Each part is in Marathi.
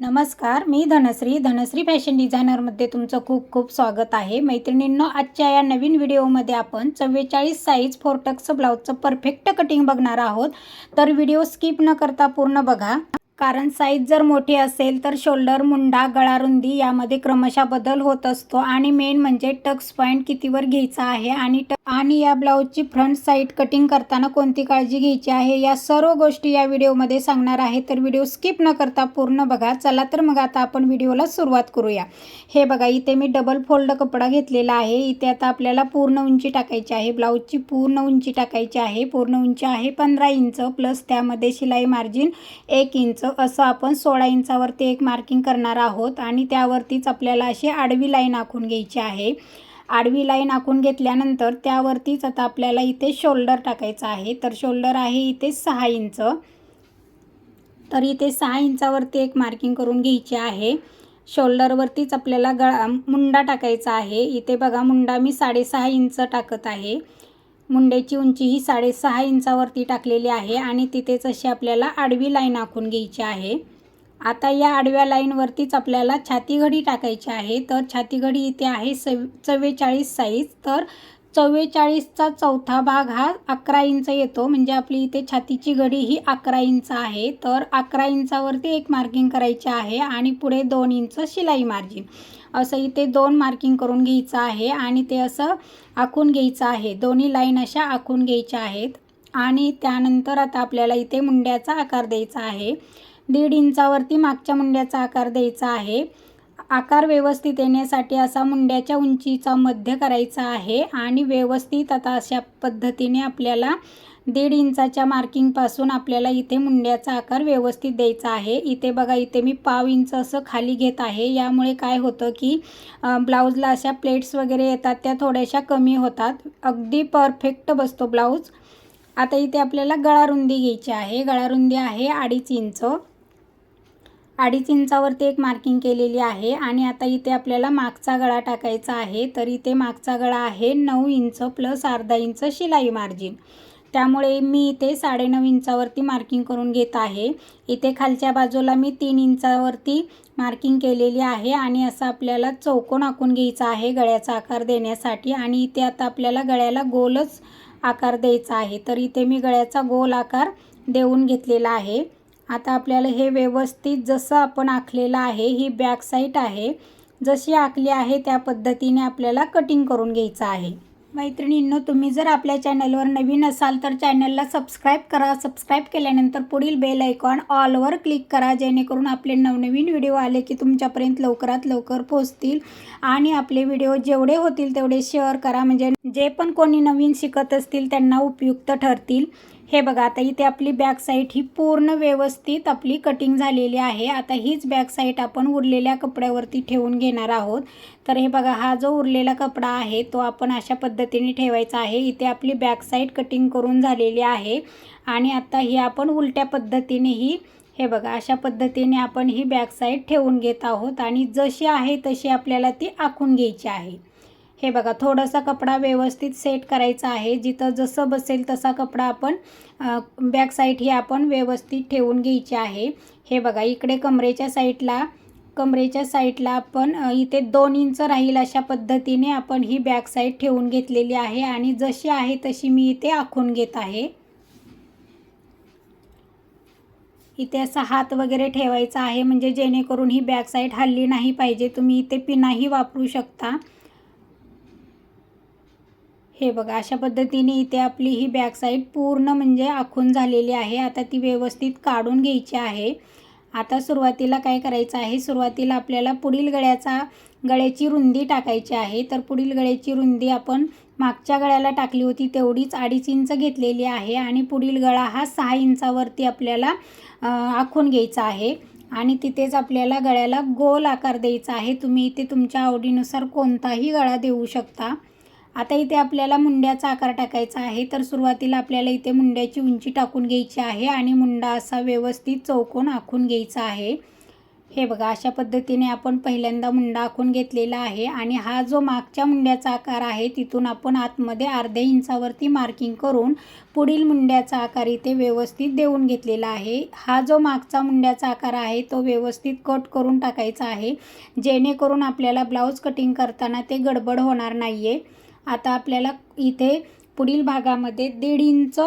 नमस्कार मी धनश्री. धनश्री फॅशन डिझायनरमध्ये तुमचं खूप खूप स्वागत आहे. मैत्रिणींनो आजच्या या नवीन व्हिडिओमध्ये आपण चव्वेचाळीस साईज फोरटक्स ब्लाऊजचं परफेक्ट कटिंग बघणार आहोत. तर व्हिडिओ स्किप न करता पूर्ण बघा. कारण साईज जर मोठी असेल तर शोल्डर मुंडा गळारुंदी यामध्ये क्रमशः बदल होत असतो. आणि मेन म्हणजे टक्स पॉईंट कितीवर घ्यायचा आहे आणि ट आणि या ब्लाऊजची फ्रंट साईड कटिंग करताना कोणती काळजी घ्यायची आहे या सर्व गोष्टी या व्हिडिओमध्ये सांगणार आहे. तर व्हिडिओ स्किप न करता पूर्ण बघा. चला तर मग आता आपण व्हिडिओला सुरुवात करूया. हे बघा इथे मी डबल फोल्ड कपडा घेतलेला आहे. इथे आता आपल्याला पूर्ण उंची टाकायची आहे. ब्लाऊजची पूर्ण उंची टाकायची आहे. पूर्ण उंची आहे पंधरा इंच. प्लस त्यामध्ये शिलाई मार्जिन एक इंच. असं आपण सोळा इंचावरती एक मार्किंग करणार आहोत. आणि त्यावरतीच आपल्याला अशी आडवी लाईन आखून घ्यायची आहे. आडवी लाईन आखून घेतल्यानंतर त्यावरतीच आता आपल्याला इथे शोल्डर टाकायचं आहे. तर शोल्डर आहे इथे सहा इंच. तर इथे सहा इंचावरती एक मार्किंग करून घ्यायची आहे. शोल्डरवरतीच आपल्याला गळा मुंडा टाकायचा आहे. इथे बघा मुंडा मी साडेसहा इंच टाकत आहे. मुंड्याची उंची ही साडेसहा इंचावरती टाकलेली आहे आणि तिथेच अशी आपल्याला आडवी लाईन आखून घ्यायची आहे. आता या आडव्या लाईनवरतीच आपल्याला छातीघडी टाकायची आहे. तर छातीघडी इथे आहे सव चव्वेचाळीस साईज तर चव्वेचाळीसचा चौथा भाग हा अकरा इंच येतो. म्हणजे आपली इथे छातीची घडी ही अकरा इंच आहे. तर अकरा इंचावरती एक मार्किंग करायची आहे आणि पुढे दोन इंच शिलाई मार्जिन असं इथे दोन मार्किंग करून घ्यायचं आहे आणि ते असं आखून घ्यायचं आहे. दोन्ही लाईन अशा आखून घ्यायच्या आहेत. आणि त्यानंतर आता आपल्याला इथे मुंड्याचा आकार द्यायचा आहे. दीड इंचावरती मागच्या मुंड्याचा आकार द्यायचा आहे. आकार व्यवस्थित येण्यासाठी असा मुंड्याच्या उंचीचा मध्य करायचा आहे आणि व्यवस्थित आता अशा पद्धतीने आपल्याला दीड इंचाच्या मार्किंगपासून आपल्याला इथे मुंड्याचा आकार व्यवस्थित द्यायचा आहे. इथे बघा इथे मी पाव इंच असं खाली घेत आहे. यामुळे काय होतं की ब्लाऊजला अशा प्लेट्स वगैरे येतात त्या थोड्याशा कमी होतात. अगदी परफेक्ट बसतो ब्लाऊज आता इथे आपल्याला गळारुंदी घ्यायची आहे. गळारुंदी आहे अडीच इंच. अडीच इंचावरती एक मार्किंग केलेली आहे आणि आता इथे आपल्याला मागचा गळा टाकायचा आहे तर इथे मागचा गळा आहे नऊ इंच प्लस अर्धा इंच शिलाई मार्जिन त्यामुळे मी इथे साडेनऊ इंचावरती मार्किंग करून घेत आहे. इथे खालच्या बाजूला मी तीन इंचावरती मार्किंग केलेली आहे आणि असं आपल्याला चौकोन आखून घ्यायचा आहे गळ्याचा आकार देण्यासाठी आणि इथे आता आपल्याला गळ्याला गोलच आकार द्यायचा आहे. तर इथे मी गळ्याचा गोल आकार देऊन घेतलेला आहे. आता आपल्याला हे व्यवस्थित जसं आपण आखलेलं आहे ही बॅक साईट आहे जशी आखली आहे त्या पद्धतीने आपल्याला कटिंग करून घ्यायचं आहे. मैत्रिणींनो तुम्ही जर आपल्या चॅनलवर नवीन असाल तर चॅनलला सबस्क्राईब करा. सबस्क्राईब केल्यानंतर पुढील बेल आयकॉन ऑलवर क्लिक करा जेणेकरून आपले नवनवीन व्हिडिओ आले की तुमच्यापर्यंत लवकरात लवकर पोहोचतील. आणि आपले व्हिडिओ जेवढे होतील तेवढे शेअर करा. म्हणजे जे पण कोणी नवीन शिकत असतील त्यांना उपयुक्त ठरतील. हे बघा आता इथे आपली बॅक साईड ही पूर्ण व्यवस्थित आपली कटिंग झालेली आहे. आता हीच बॅक साईड आपण उरलेल्या कपड्यावरती ठेवून घेणार आहोत. तर हे बघा हा जो उरलेला कपडा आहे तो आपण अशा पद्धतीने ठेवायचा आहे. इथे आपली बॅक साईड कटिंग करून झालेली आहे. आणि आता ही आपण उलट्या पद्धतीनेही हे बघा अशा पद्धतीने आपण ही बॅक साईड ठेवून घेत आहोत. आणि जशी आहे तशी आपल्याला ती आखून घ्यायची आहे. हे बघा थोडासा कपडा व्यवस्थित सेट करायचा आहे. जिथं जसं बसेल तसा कपडा आपण बॅक साईड ही आपण व्यवस्थित ठेवून घ्यायची आहे. हे बघा इकडे कमरेच्या साईडला कमरेच्या साईडला आपण इथे दोन इंच राहील अशा पद्धतीने आपण ही बॅक साईड ठेवून घेतलेली आहे आणि जशी आहे तशी मी इथे आखून घेत आहे. इथे असा हात वगैरे ठेवायचा आहे म्हणजे जेणेकरून ही बॅक साईड हल्ली नाही पाहिजे. तुम्ही इथे पिनाही वापरू शकता. हे बघा अशा पद्धतीने इथे आपली ही बॅक साईड पूर्ण म्हणजे आखून झालेली आहे. आता ती व्यवस्थित काढून घ्यायची आहे. आता सुरुवातीला काय करायचं आहे? सुरुवातीला आपल्याला पुढील गळ्याचा गळ्याची रुंदी टाकायची आहे. तर पुढील गळ्याची रुंदी आपण मागच्या गळ्याला टाकली होती तेवढीच अडीच इंच घेतलेली आहे आणि पुढील गळा हा सहा इंचावरती आपल्याला आखून घ्यायचा आहे. आणि तिथेच आपल्याला गळ्याला गोल आकार द्यायचा आहे. तुम्ही इथे तुमच्या आवडीनुसार कोणताही गळा देऊ शकता. आता इथे आपल्याला मुंड्याचा आकार टाकायचा आहे तर सुरुवातीला आपल्याला इथे मुंड्याची उंची टाकून घ्यायची आहे आणि मुंडा असा व्यवस्थित चौकोन आखून घ्यायचा आहे. हे बघा अशा पद्धतीने आपण पहिल्यांदा मुंडा आखून घेतलेला आहे आणि हा जो मागच्या मुंड्याचा आकार आहे तिथून आपण आतमध्ये अर्ध्या इंचावरती मार्किंग करून पुढील मुंड्याचा आकार इथे व्यवस्थित देऊन घेतलेला आहे. हा जो मागचा मुंड्याचा आकार आहे तो व्यवस्थित कट करून टाकायचा आहे जेणेकरून आपल्याला ब्लाऊज कटिंग करताना ते गडबड होणार नाही आहे आता आपल्याला इथे पुढील भागामध्ये दीड इंच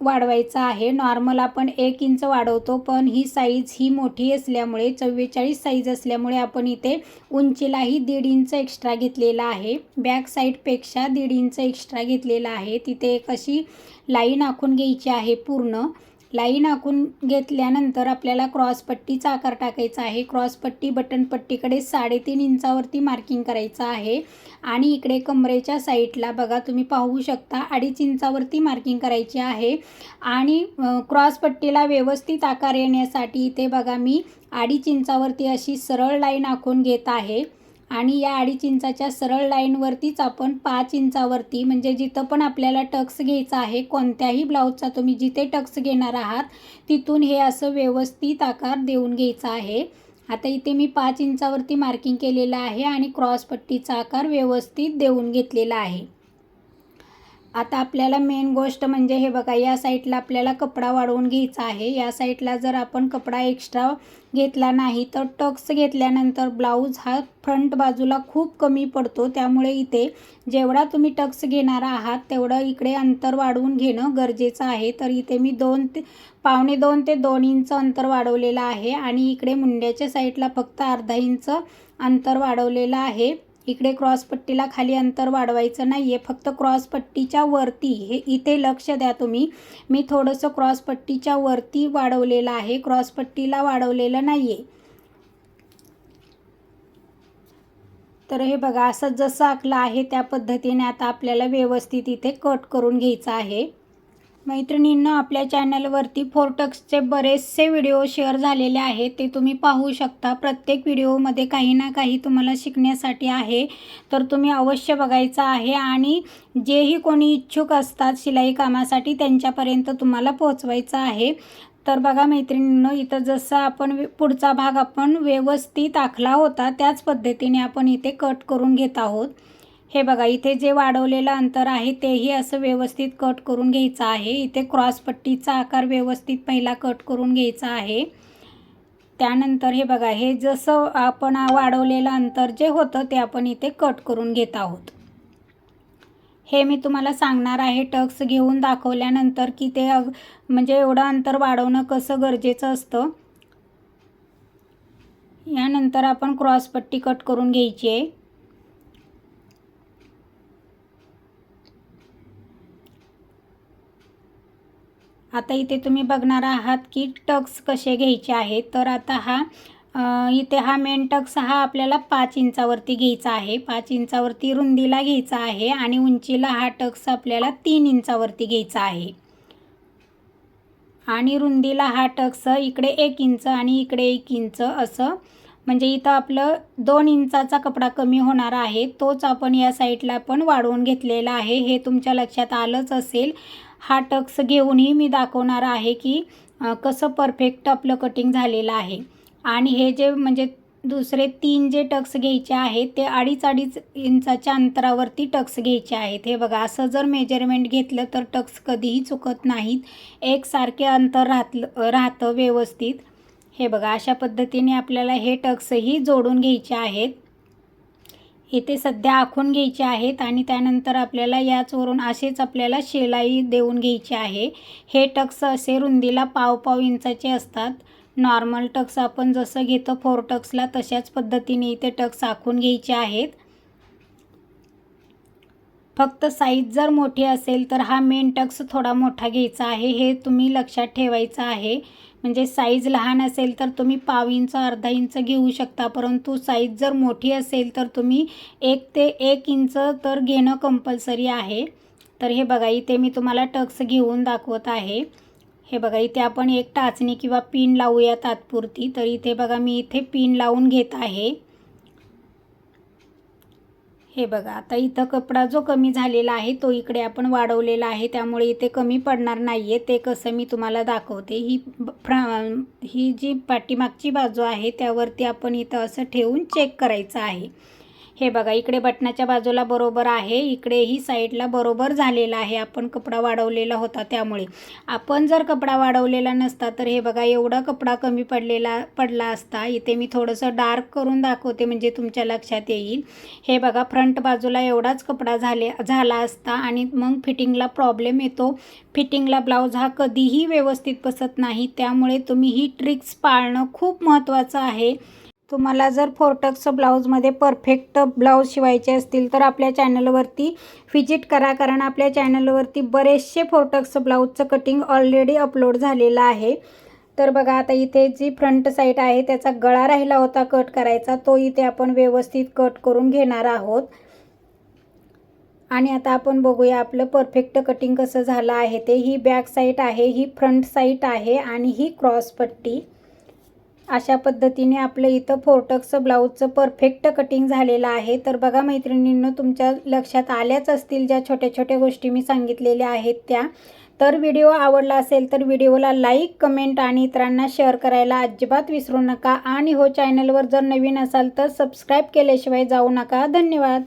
वाढवायचा आहे. नॉर्मल आपण एक इंच वाढवतो पण ही साईज ही मोठी असल्यामुळे चव्वेचाळीस साईज असल्यामुळे आपण इथे उंचीलाही दीड इंच एक्स्ट्रा घेतलेला आहे. बॅक साईडपेक्षा दीड इंच एक्स्ट्रा घेतलेला आहे. तिथे एक अशी लाईन आखून घ्यायची आहे पूर्ण. लाईन आखून घेतल्यानंतर आपल्याला क्रॉसपट्टीचा आकार टाकायचा आहे. क्रॉसपट्टी बटनपट्टीकडे साडेतीन इंचावरती मार्किंग करायचं आहे. आणि इकडे कमरेच्या साईडला बघा तुम्ही पाहू शकता अडीच इंचावरती मार्किंग करायची आहे. आणि क्रॉसपट्टीला व्यवस्थित आकार येण्यासाठी इथे बघा मी अडीच इंचावरती अशी सरळ लाईन आखून घेत आहे. आणि या अडीच इंचाच्या सरळ लाईनवरतीच आपण पाच इंचावरती म्हणजे जिथं पण आपल्याला टक्स घ्यायचा आहे कोणत्याही ब्लाऊजचा तुम्ही जिथे टक्स घेणार आहात तिथून हे असं व्यवस्थित आकार देऊन घ्यायचा आहे. आता इथे मी पाच इंचावरती मार्किंग केलेलं आहे आणि क्रॉसपट्टीचा आकार व्यवस्थित देऊन घेतलेला आहे. आता आपल्याला मेन गोष्ट म्हणजे हे बघा या साईडला आपल्याला कपडा वाढवून घ्यायचा आहे. या साईडला जर आपण कपडा एक्स्ट्रा घेतला नाही तर टक्स घेतल्यानंतर ब्लाऊज हा फ्रंट बाजूला खूप कमी पडतो. त्यामुळे इथे जेवढा तुम्ही टक्स घेणार आहात तेवढं इकडे अंतर वाढवून घेणं गरजेचं आहे. तर इथे मी दोन ते पावणे दोन ते दोन इंच अंतर वाढवलेलं आहे आणि इकडे मुंड्याच्या साईडला फक्त अर्धा इंच अंतर वाढवलेलं आहे. इकडे क्रॉसपट्टीला खाली अंतर वाढवायचं नाही आहे फक्त क्रॉसपट्टीच्या वरती. हे इथे लक्ष द्या तुम्ही. मी थोडंसं क्रॉसपट्टीच्या वरती वाढवलेलं आहे. क्रॉसपट्टीला वाढवलेलं नाही आहे तर हे बघा असं जसं आखलं आहे त्या पद्धतीने आता आपल्याला व्यवस्थित इथे कट करून घ्यायचं आहे. मैत्रिणींना आपल्या चॅनलवरती फोरटक्सचे बरेचसे व्हिडिओ शेअर झालेले आहेत. ते तुम्ही पाहू शकता. प्रत्येक व्हिडिओमध्ये काही ना काही तुम्हाला शिकण्यासाठी आहे. तर तुम्ही अवश्य बघायचं आहे आणि जेही कोणी इच्छुक असतात शिलाई कामासाठी त्यांच्यापर्यंत तुम्हाला पोहोचवायचं आहे. तर बघा मैत्रिणींनो इथं जसं आपण पुढचा भाग आपण व्यवस्थित आखला होता त्याच पद्धतीने आपण इथे कट करून घेत आहोत. हे बघा इथे जे वाढवलेलं अंतर आहे तेही असं व्यवस्थित कट करून घ्यायचं आहे. इथे क्रॉसपट्टीचा आकार व्यवस्थित पहिला कट करून घ्यायचा आहे. त्यानंतर हे बघा हे जसं आपण वाढवलेलं अंतर जे होतं ते आपण इथे कट करून घेत आहोत. हे मी तुम्हाला सांगणार आहे टक्स घेऊन दाखवल्यानंतर की ते म्हणजे एवढं अंतर वाढवणं कसं गरजेचं असतं. यानंतर आपण क्रॉसपट्टी कट करून घ्यायची आहे. आता इथे तुम्ही बघणार आहात की टक्स कसे घ्यायचे आहेत तर आता हा इथे हा मेन टक्स हा आपल्याला पाच इंचावरती घ्यायचा आहे. पाच इंचावरती रुंदीला घ्यायचा आहे आणि उंचीला हा टक्स आपल्याला तीन इंचावरती घ्यायचा आहे. आणि रुंदीला हा टक्स इकडे एक इंच आणि इकडे एक इंच असं म्हणजे इथं आपलं दोन इंचाचा कपडा कमी होणार आहे. तोच आपण या साईडला पण वाढवून घेतलेला आहे. हे तुमच्या लक्षात आलंच असेल. हा टक्स घेऊनही मी दाखवणार आहे की कसं परफेक्ट आपलं कटिंग झालेलं आहे. आणि हे जे म्हणजे दुसरे तीन जे टक्स घ्यायचे आहेत ते अडीच अडीच इंचाच्या अंतरावरती टक्स घ्यायचे आहेत. हे बघा असं जर मेजरमेंट घेतलं तर टक्स कधीही चुकत नाहीत. एकसारखे अंतर राहतलं राहतं व्यवस्थित. हे बघा अशा पद्धतीने आपल्याला हे टक्सही जोडून घ्यायचे आहेत. इथे सध्या आखून घ्यायचे आहेत आणि त्यानंतर आपल्याला याचवरून असेच आपल्याला शिलाई देऊन घ्यायची आहे. हे टक्स असे रुंदीला पाव पाव इंचाचे असतात. नॉर्मल टक्स आपण जसं घेतो फोर टक्सला तशाच पद्धतीने इथे टक्स आखून घ्यायचे आहेत. फक्त साईज जर मोठी असेल तर हा मेन टक्स थोडा मोठा घ्यायचा आहे. हे तुम्ही लक्षात ठेवायचं आहे. म्हणजे साईज लहान असेल तर तुम्ही पाव इंच अर्धा इंच घेऊ शकता. परंतु साईज जर मोठी असेल तर तुम्ही एक ते एक इंच तर घेणं कंपल्सरी आहे. तर हे बघा इथे मी तुम्हाला टक्स घेऊन दाखवत आहे. हे बघा इथे आपण एक टाचणी किंवा पिन लावूया तात्पुरती. तर इथे बघा मी इथे पिन लावून घेत आहे. हे बघा आता इथं कपडा जो कमी झालेला आहे तो इकडे आपण वाढवलेला आहे त्यामुळे इथे कमी पडणार नाही आहे ते कसं मी तुम्हाला दाखवते. ही फ्रा ही जी पाठीमागची बाजू आहे त्यावरती आपण इथं असं ठेवून चेक करायचं आहे. हे बघा इकडे बटनाच्या बाजूला बरोबर आहे इकडेही साईडला बरोबर झालेला आहे. आपण कपडा वाढवलेला होता त्यामुळे. आपण जर कपडा वाढवलेला नसता तर हे बघा एवढा कपडा कमी पडलेला पडला असता. इथे मी थोडंसं डार्क करून दाखवते म्हणजे तुमच्या लक्षात येईल. हे बघा फ्रंट बाजूला एवढाच कपडा झाले झाला असता आणि मग फिटिंगला प्रॉब्लेम येतो. फिटिंगला ब्लाऊज हा कधीही व्यवस्थित बसत नाही त्यामुळे तुम्ही ही ट्रिक्स पाळणं खूप महत्त्वाचं आहे. तुम्हाला जर फोर्टक्स ब्लाऊजमध्ये परफेक्ट ब्लाऊज शिवायचे असतील तर आपल्या चॅनलवरती व्हिजिट करा कारण आपल्या चॅनलवरती बरेचसे फोर्टक्स ब्लाऊजचं कटिंग ऑलरेडी अपलोड झालेलं आहे. तर बघा आता इथे जी फ्रंट साईड आहे त्याचा गळा राहिला होता कट करायचा तो इथे आपण व्यवस्थित कट करून घेणार आहोत. आणि आता आपण बघूया आपलं परफेक्ट कटिंग कसं झालं आहे ते. ही बॅक साईड आहे ही फ्रंट साईड आहे आणि ही क्रॉस पट्टी. अशा पद्धतीने आपलं इथं फोर्टक्स ब्लाऊजचं परफेक्ट कटिंग झालेलं आहे. तर बघा मैत्रिणींनो तुमच्या लक्षात आल्याच असतील ज्या छोट्या छोट्या गोष्टी मी सांगितलेल्या आहेत त्या. तर व्हिडिओ आवडला असेल तर व्हिडिओला लाईक कमेंट आणि इतरांना शेअर करायला अजिबात विसरू नका. आणि हो चॅनलवर जर नवीन असाल तर सबस्क्राईब केल्याशिवाय जाऊ नका. धन्यवाद.